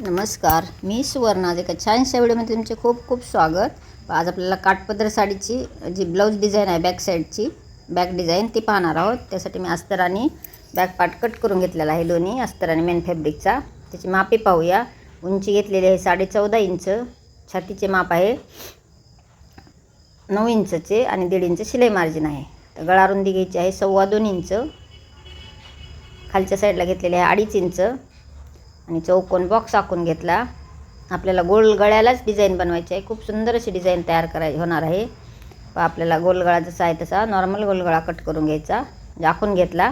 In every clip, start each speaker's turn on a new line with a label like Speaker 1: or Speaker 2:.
Speaker 1: नमस्कार मी सुवर्णा. आज एका छानशा व्हिडिओमध्ये तुमचे खूप खूप स्वागत. आज आपल्याला काठपदर साडीची जी ब्लाऊज डिझाईन आहे बॅक साईडची बॅक डिझाईन ती पाहणार आहोत. त्यासाठी मी अस्तराने बॅक पार्ट कट करून घेतलेला आहे दोन्ही अस्तराने मेन फॅब्रिकचा त्याची मापे पाहूया. उंची घेतलेली आहे साडे चौदा इंच छातीचे माप आहे नऊ इंचचे आणि दीड इंच शिलाई मार्जिन आहे. तर गळा रुंदी घ्यायची आहे सव्वा दोन इंच. खालच्या साईडला घेतलेली आहे अडीच इंच. आणि चौकोन बॉक्स आखून घेतला. आपल्याला गोल गळ्यालाच डिझाईन बनवायची आहे. खूप सुंदर अशी डिझाईन तयार कराय होणार आहे. व आपल्याला गोलगळा जसा आहे तसा नॉर्मल गोलगळा कट करून घ्यायचा. झाकून घेतला.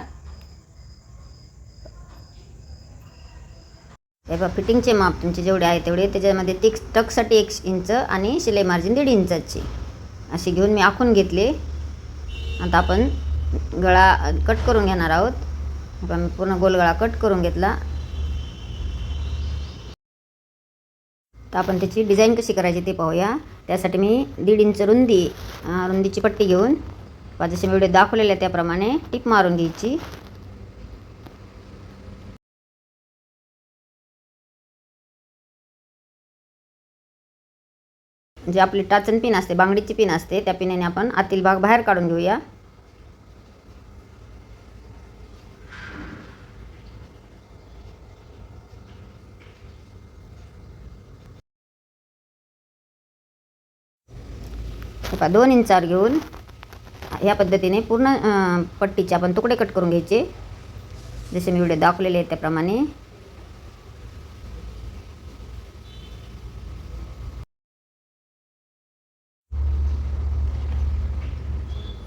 Speaker 1: हे बघा फिटिंगचे माप तुमचे जेवढे आहे तेवढे. त्याच्यामध्ये टिक टकसाठी एक इंच आणि शिलाई मार्जिन दीड इंचाची अशी घेऊन मी आखून घेतले. आता आपण गळा कट करून घेणार आहोत. मी पूर्ण गोलगळा कट करून घेतला. तर आपण त्याची डिझाईन कशी करायची ते पाहूया. त्यासाठी मी दीड इंच रुंदी रुंदीची पट्टी घेऊन जसे मी व्हिडिओ दाखवलेले आहे त्याप्रमाणे टिप मारून घ्यायची. जे आपली टाचन पिन असते बांगडीची पिन असते त्या पिनाने आपण आतील भाग बाहेर काढून घेऊया. बघा दोन दोन इंचावर घेऊन ह्या पद्धतीने पूर्ण पट्टीचे आपण तुकडे कट करून घ्यायचे. जसे मी व्हिडिओ दाखवलेले आहेत त्याप्रमाणे.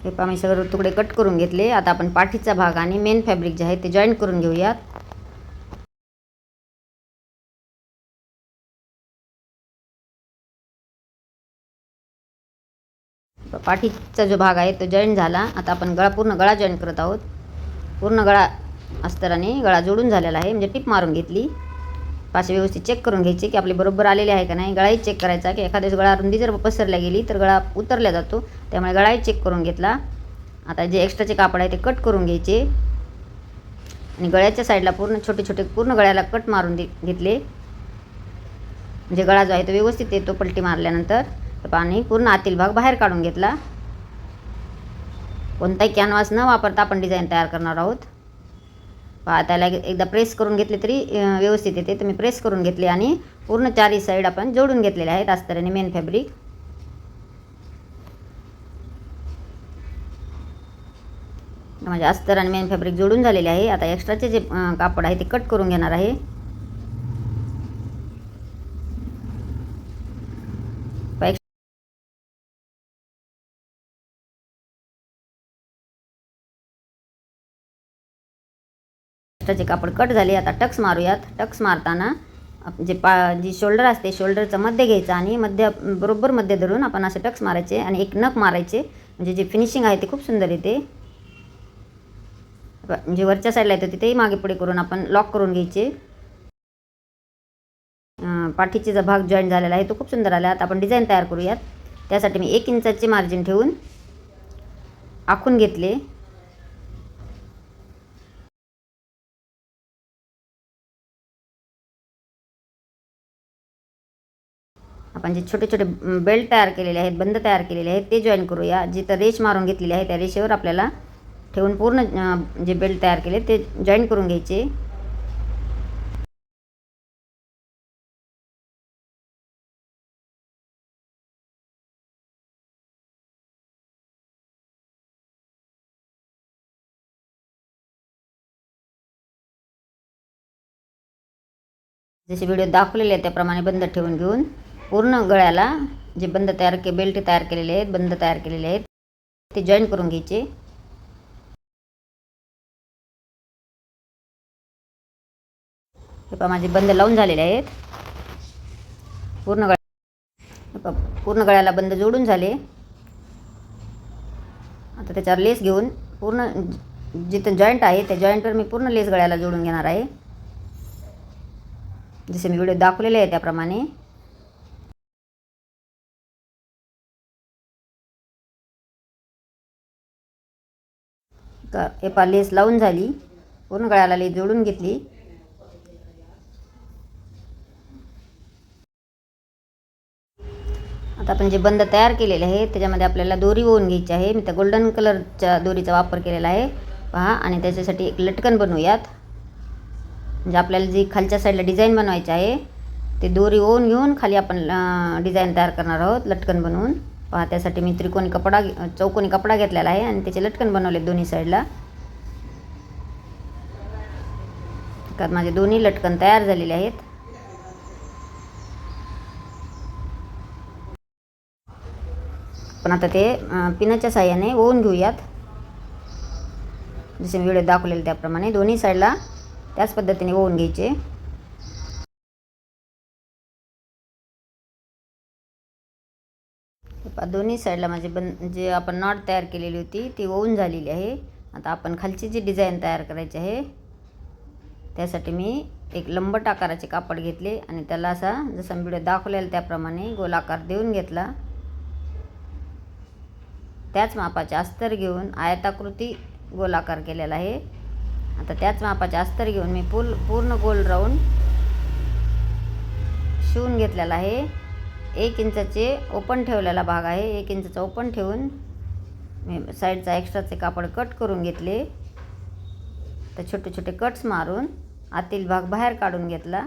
Speaker 1: हे पहा मी सगळं तुकडे कट करून घेतले. आता आपण पाठीचा भाग आणि मेन फॅब्रिक जे आहे ते जॉईंट करून घेऊयात. पाठीचा जो भाग आहे तो जॉईंट झाला. आता आपण गळा पूर्ण गळा जॉईंट करत आहोत. पूर्ण गळा अस्तराने गळा जोडून झालेला आहे. म्हणजे टिप मारून घेतली. पाशी व्यवस्थित चेक करून घ्यायची की आपली बरोबर आलेली आहे का नाही. गळाही चेक करायचा की एखाद्या गळा रुंदी जर पसरल्या गेली तर गळा उतरल्या जातो. त्यामुळे गळाही चेक करून घेतला. आता जे एक्स्ट्राचे कापड आहे ते कट करून घ्यायचे. आणि गळ्याच्या साईडला पूर्ण छोटे छोटे पूर्ण गळ्याला कट मारून दे घेतले. म्हणजे गळा जो आहे तो व्यवस्थित येतो पलटी मारल्यानंतर. पाणी पूर्ण आतील भाग बाहेर काढून घेतला. कोणताही कॅनव्हास न वापरता आपण डिझाईन तयार करणार आहोत. पहा त्याला एक- एकदा प्रेस करून घेतली तरी व्यवस्थित येते. तुम्ही प्रेस करून घेतली आणि पूर्ण चारही साईड आपण जोडून घेतलेले आहेत अस्तराने मेन फॅब्रिक म्हणजे अस्तर आणि मेन फॅब्रिक जोडून झालेले आहे. आता एक्स्ट्राचे जे कापड आहे ते कट करून घेणार आहे पहा, एक्स्ट्राचे कापड कट झाले आता टक्स मारूयात. टक्स मारताना जे पा जी शोल्डर असते शोल्डरचं मध्य घ्यायचं आणि मध्य बरोबर मध्य धरून आपण असे टक्स मारायचे आणि एक नख मारायचे. म्हणजे जे फिनिशिंग आहे ते खूप सुंदर येते. म्हणजे वरच्या साईडला येतं तिथेही मागे पुढे करून आपण लॉक करून घ्यायचे. पाठीचे जो भाग जॉईन झालेला आहे तो खूप सुंदर आला. आता आपण डिझाईन तयार करूयात. त्यासाठी मी एक इंचाचे मार्जिन ठेवून आखून घेतले. आपण जे छोटे छोटे बेल्ट तयार केलेले आहेत बंद तयार केलेले आहेत ते जॉईन करूया. जिथं रेश मारून घेतलेली आहे त्या रेषेवर आपल्याला ठेवून पूर्ण जे बेल्ट तयार केले ते जॉईन करून घ्यायचे. जसे व्हिडिओ दाखवलेले आहेत त्याप्रमाणे बंद ठेवून घेऊन पूर्ण गळ्याला जे बंद तयार के बेल्ट तयार केलेले आहेत बंद तयार केलेले आहेत ते जॉईन करून घ्यायचे. हे पहा माझे बंद लावून झालेले आहेत. पूर्ण गळ्या पूर्ण गळ्याला बंद जोडून झाले. आता त्याच्यावर लेस घेऊन पूर्ण जिथं जॉईंट आहे त्या जॉईंटवर मी पूर्ण लेस गळ्याला जोडून घेणार आहे. जसे मी व्हिडिओ दाखवलेले आहे त्याप्रमाणे. का एपा लेस लावून झाली. पूर्ण गळ्याला लेस जोडून घेतली. आता आपण जे बंद तयार केलेले आहे त्याच्यामध्ये आपल्याला दोरी ओवून घ्यायची आहे. मी त्या गोल्डन कलरच्या दोरीचा वापर केलेला आहे. पहा आणि त्याच्यासाठी एक लटकन बनवूयात. म्हणजे आपल्याला जी खालच्या साईडला डिझाईन बनवायची आहे ते दोरी ओवून घेऊन खाली आपण डिझाईन तयार करणार आहोत लटकन बनवून. त्यासाठी मी त्रिकोणी कपडा घे- चौकोनी कपडा घेतलेला आहे आणि त्याचे लटकन बनवले दोन्ही साईडला कारण माझे दोन्ही लटकन तयार झालेले आहेत. पण आता ते पिनाच्या साह्याने ओवून घेऊयात. जसे मी व्हिडिओ दाखवलेले त्याप्रमाणे दोन्ही साईडला त्याच पद्धतीने ओवून घ्यायचे. दोन्ही साईडला माझे बन जे आपण नॉट तयार केलेली होती ती ओवून झालेली आहे. आता आपण खालची जी डिझाईन तयार करायची आहे त्यासाठी मी एक लंबट आकाराचे कापड घेतले आणि त्याला असा जसं मी व्हिडिओ दाखवलेला त्याप्रमाणे गोलाकार देऊन घेतला. त्याच मापाचे अस्तर घेऊन आयताकृती गोलाकार केलेला आहे. आता त्याच मापाचे अस्तर घेऊन मी पूल पूर्ण गोल राऊंड शिवून घेतलेला आहे. एक इंचाचे ओपन ठेवलेला भाग आहे. एक इंचाचा ओपन ठेवून मी साईडचा एक्स्ट्राचे कापड कट करून घेतले. तर छोटे छोटे कट्स मारून आतील भाग बाहेर काढून घेतला.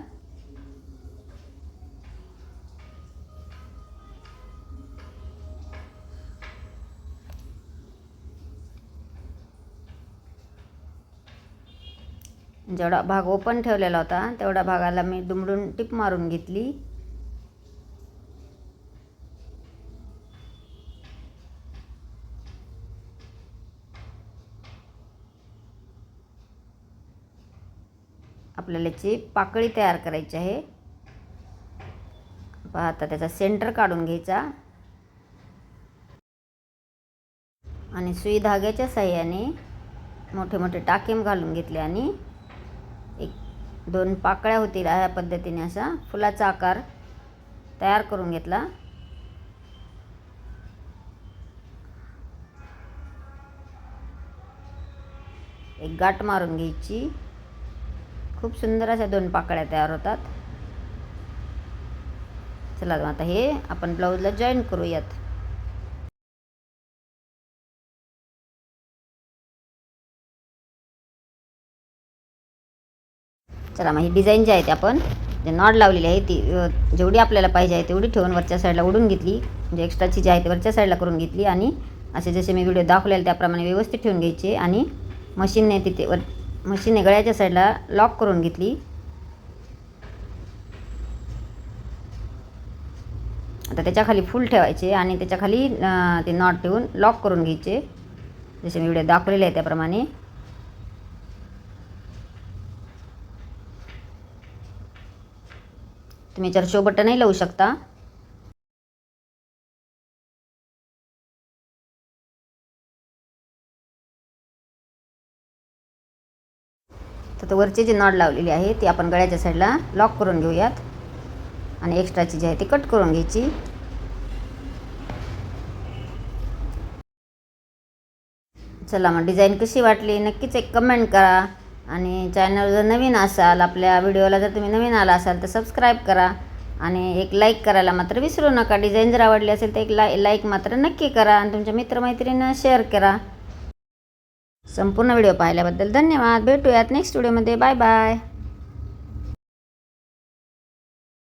Speaker 1: जेवढा भाग ओपन ठेवलेला होता तेवढ्या भागाला मी दुमडून टिप मारून घेतली. आपल्याला याची पाकळी तयार करायची आहे. आता त्याचा सेंटर काढून घ्यायचा. आणि सुई धाग्याच्या साह्याने मोठे मोठे टाकेम घालून घेतले आणि एक दोन पाकळ्या होतील ह्या पद्धतीने असा फुलाचा आकार तयार करून घेतला. एक गाठ मारून घ्यायची. खूप सुंदर अशा दोन पाकळ्या तयार होतात. चला मग आता हे आपण ब्लाऊजला जॉईन करूयात. चला मग ही डिझाईन जी आहे ती आपण जे नॉड लावलेली आहे ती जेवढी आपल्याला पाहिजे आहे तेवढी ठेवून वरच्या साईडला उडून घेतली. म्हणजे एक्स्ट्राची जी आहे ती वरच्या साईडला करून घेतली आणि असे जसे मी व्हिडिओ दाखवलेले त्याप्रमाणे व्यवस्थित ठेवून घ्यायचे आणि मशीनने तिथे वर मशीन गळ्याच्या साईडला लॉक करून घेतली. आता त्याच्याखाली फुल ठेवायचे आणि त्याच्याखाली ते नॉट ठेवून लॉक करून घ्यायचे. जसे मी व्हिडिओ दाखवलेले आहे त्याप्रमाणे. तुम्ही याच्यावर शो बटनही लावू शकता. वरचे जे नॉड लावलेली आहे ती आपण गळ्याच्या साईडला लॉक करून घेऊयात. आणि एक्स्ट्राची जी आहे ती कट करून घ्यायची. चला मग डिझाईन कशी वाटली नक्कीच एक कमेंट करा. आणि चॅनल जर नवीन असाल आपल्या व्हिडिओला जर तुम्ही नवीन आला असाल तर सबस्क्राईब करा. आणि एक लाईक करायला मात्र विसरू नका. डिझाईन जर आवडली असेल तर एक लाय लाईक मात्र नक्की करा. आणि तुमच्या मित्रमैत्रिणींना शेअर करा. संपूर्ण व्हिडिओ पाहिल्याबद्दल धन्यवाद. भेटूयात नेक्स्ट व्हिडिओमध्ये बाय बाय